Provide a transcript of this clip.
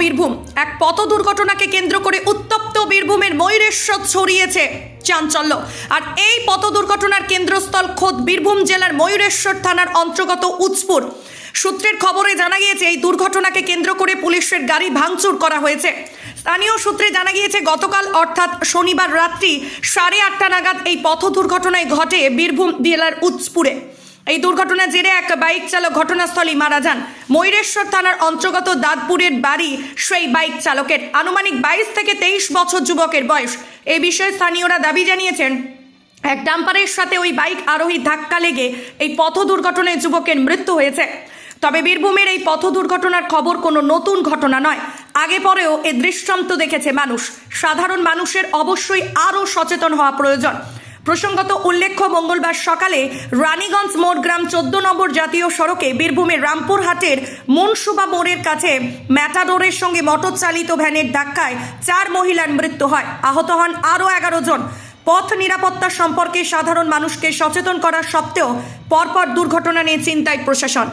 বীরভূম। এক পথ দুর্ঘটনাকে কেন্দ্র করে উত্তপ্ত বীরভূমের ময়ূরেশ্বর ছড়িয়েছে চাঞ্চল্য। আর এই পথ দুর্ঘটনার কেন্দ্রস্থল খোদ বীরভূম জেলার ময়ূরেশ্বর থানার অন্তর্গত উৎসপুর সূত্রের খবরে জানা গিয়েছে, এই দুর্ঘটনাকে কেন্দ্র করে পুলিশের গাড়ি ভাঙচুর করা হয়েছে। স্থানীয় সূত্রে জানা গিয়েছে, গতকাল অর্থাৎ শনিবার রাত্রি সাড়ে আটটা নাগাদ এই পথ দুর্ঘটনায় ঘটে বীরভূম জেলার উৎসপুরে এই দুর্ঘটনার জেরে এক বাইক চালক ঘটনাস্থলেই মারা যান। ময়ূরেশ্বর থানার অন্তর্গত দাঁতপুরের বাড়ি সেই বাইক চালকের। আনুমানিক বাইশ থেকে তেইশ বছর যুবকের বয়স। এই বিষয়ে স্থানীয়রা দাবি জানিয়েছেন, এক ডাম্পারের সাথে ওই বাইক আরোহী ধাক্কা লেগে এই পথ দুর্ঘটনায় যুবকের মৃত্যু হয়েছে। তবে বীরভূমের এই পথ দুর্ঘটনার খবর কোনো নতুন ঘটনা নয়। আগে পরেও এ দৃষ্টান্ত দেখেছে মানুষ। সাধারণ মানুষের অবশ্যই আরও সচেতন হওয়া প্রয়োজন। প্রসঙ্গত উল্লেখ্য, মঙ্গলবার সকালে রানীগঞ্জ মোড় গ্রাম চোদ্দ নম্বর জাতীয় সড়কে বীরভূমের রামপুরহাটের মনসুবা মোড়ের কাছে ম্যাটাডোরের সঙ্গে মোটর চালিত ভ্যানের ধাক্কায় চার মহিলার মৃত্যু হয়। আহত হন আরও এগারো জন। পথ নিরাপত্তা সম্পর্কে সাধারণ মানুষকে সচেতন করা সত্ত্বেও পরপর দুর্ঘটনা নিয়ে চিন্তায় প্রশাসন।